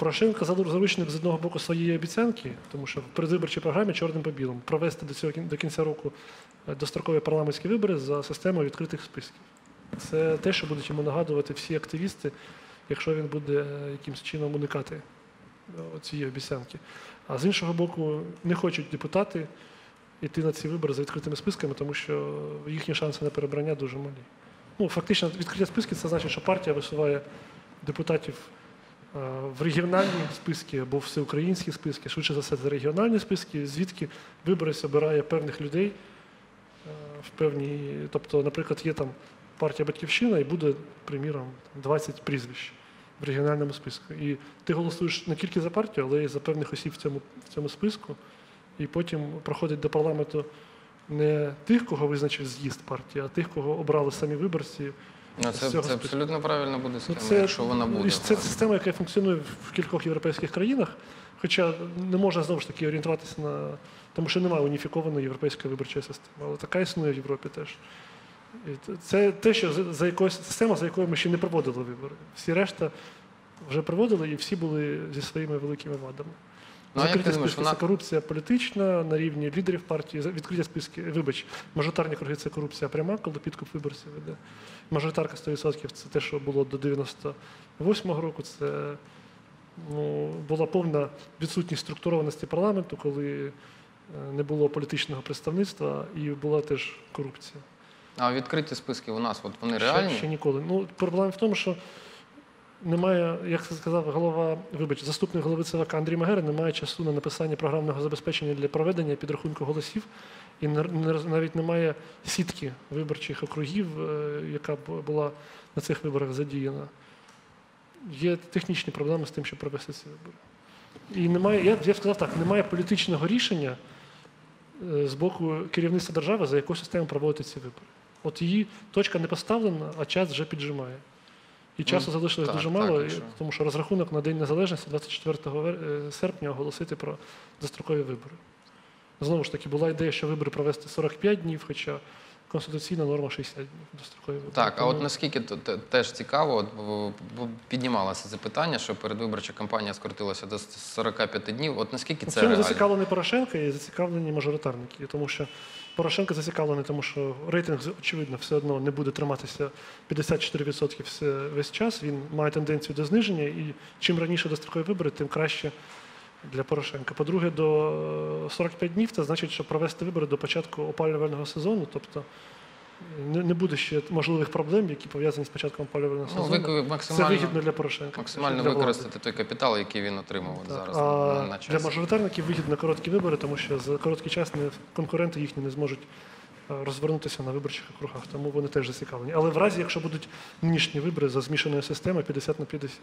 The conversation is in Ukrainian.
Порошенко заручник з одного боку своєї обіцянки, тому що в передвиборчій програмі чорним по білому провести до цього до кінця року е, дострокові парламентські вибори за системою відкритих списків. Це те, що будуть йому нагадувати всі активісти, якщо він буде е, якимось чином уникати е, цієї обіцянки. А з іншого боку, не хочуть депутати йти на ці вибори за відкритими списками, тому що їхні шанси на перебрання дуже малі. Ну, фактично, відкриття списків це значить, що партія висуває депутатів в регіональні списки або всеукраїнські списки, швидше за все, це регіональні списки, звідки виборець обирає певних людей е, в певні. Тобто, наприклад, є там партія Батьківщина і буде, приміром, 20 прізвищ в регіональному списку. І ти голосуєш не тільки за партію, але й за певних осіб в цьому, в цьому списку. І потім проходить до парламенту не тих, кого визначив з'їзд партії, а тих, кого обрали самі виборці. Ну, це, це абсолютно правильно буде Ну, схема, це, якщо вона буде. Це система, яка функціонує в кількох європейських країнах, хоча не можна знову ж таки орієнтуватися на. Тому що немає уніфікованої європейської виборчої системи, але така існує в Європі теж. І це те, що за- за якоюсь система, за якою ми ще не проводили вибори. Всі решта вже проводили і всі були зі своїми великими вадами. Ну, Закриті списки вона це корупція політична на рівні лідерів партії. Відкриті списки, вибач, мажоритарні круги це корупція пряма, коли підкуп виборців веде. Мажоритарка 100% це те, що було до 98-го року. Це ну, була повна відсутність структурованості парламенту, коли е, не було політичного представництва і була теж корупція. а відкриті списки у нас, от вони Ще, реальні? ще ніколи. Ну, проблема в тому, що немає, як сказав голова, вибач, заступник голови ЦВК Андрій Магера, немає часу на написання програмного забезпечення для проведення підрахунку голосів, і навіть немає сітки виборчих округів, е, яка була на цих виборах задіяна. Є технічні проблеми з тим, щоб провести ці вибори. І немає, я, я сказав так, немає політичного рішення е, з боку керівництва держави, за яку систему проводити ці вибори. От її точка не поставлена, а час вже піджимає. І часу Ну, залишилось так, дуже мало, так, тому що розрахунок на День Незалежності 24 вер- е, серпня оголосити про дострокові вибори. Знову ж таки, була ідея, що вибори провести 45 днів, хоча конституційна норма 60 днів дострокові вибори. Так, а от наскільки теж цікаво, от, піднімалося це питання, що передвиборча кампанія скоротилася до 45 днів. От наскільки це реально? зацікавлений Порошенко і зацікавлені мажоритарники, тому що Порошенко зацікавлений, тому що рейтинг, очевидно, все одно не буде триматися 54% весь час. Він має тенденцію до зниження, і чим раніше дострокові вибори, тим краще для Порошенка. По-друге, до е, 45 днів це значить, що провести вибори до початку опалювального сезону, тобто не, не буде ще можливих проблем, які пов'язані з початком опалювального Ну, сезону. ви- Це вигідно для Порошенка. максимально для використати той капітал, який він отримав Так, зараз а на, на для мажоритарників вигідно короткі вибори, тому що за короткий час не, конкуренти їхні не зможуть е, розвернутися на виборчих округах, тому вони теж зацікавлені. Але в разі, якщо будуть нинішні вибори за змішаною системою 50 на 50.